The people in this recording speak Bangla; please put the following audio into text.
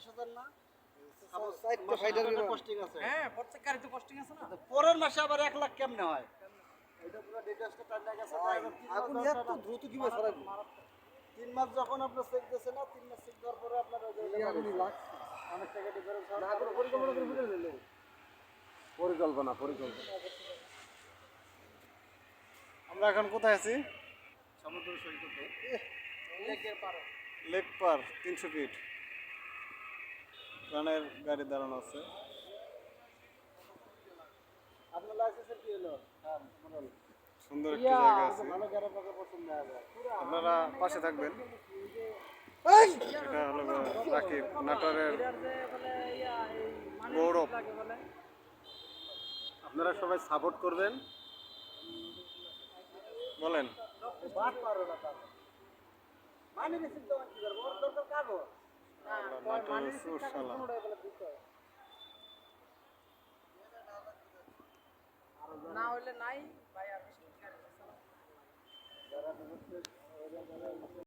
পঞ্চাশ হাজার না? হ্যাঁ প্রত্যেক গাড়িতে পোস্টিং আছে না? তো পরের মাসে আবার এক লাখ কেমনে হয়? এটা পুরো ডিটেলসটা টাইম গেছে আগুন এত দ্রুত কি ভাবে ছড়াবে? তিন মাস যখন আপনার চেক দিয়েছে না তিন মাস চেক দেওয়ার পরে আপনার ওই যে- আগুনই লাগছে। অনেক টাকা ডিফারেন্স পরিকল্পনা করে ফিরে নিলে পরিকল্পনা পরিকল্পনা। আমরা এখন কোথায় আছি? সমুদ্র সৈকতে। লেক পার। তিনশো ফিট প্রাণের গাড়ি দাঁড়ানো আছে। আপনার লাইসেন্সের কি হলো? হ্যাঁ সুন্দর একটি জায়গা আছে। ভালো পছন্দ আপনারা পাশে থাকবেন। এটা হলো রাকিব নাটোরের গৌরব। আপনারা সবাই সাপোর্ট করবেন। বলেন। বাদ পারো না মানে করব? দরকার কাগজ। না হইলে নাই ভাই আর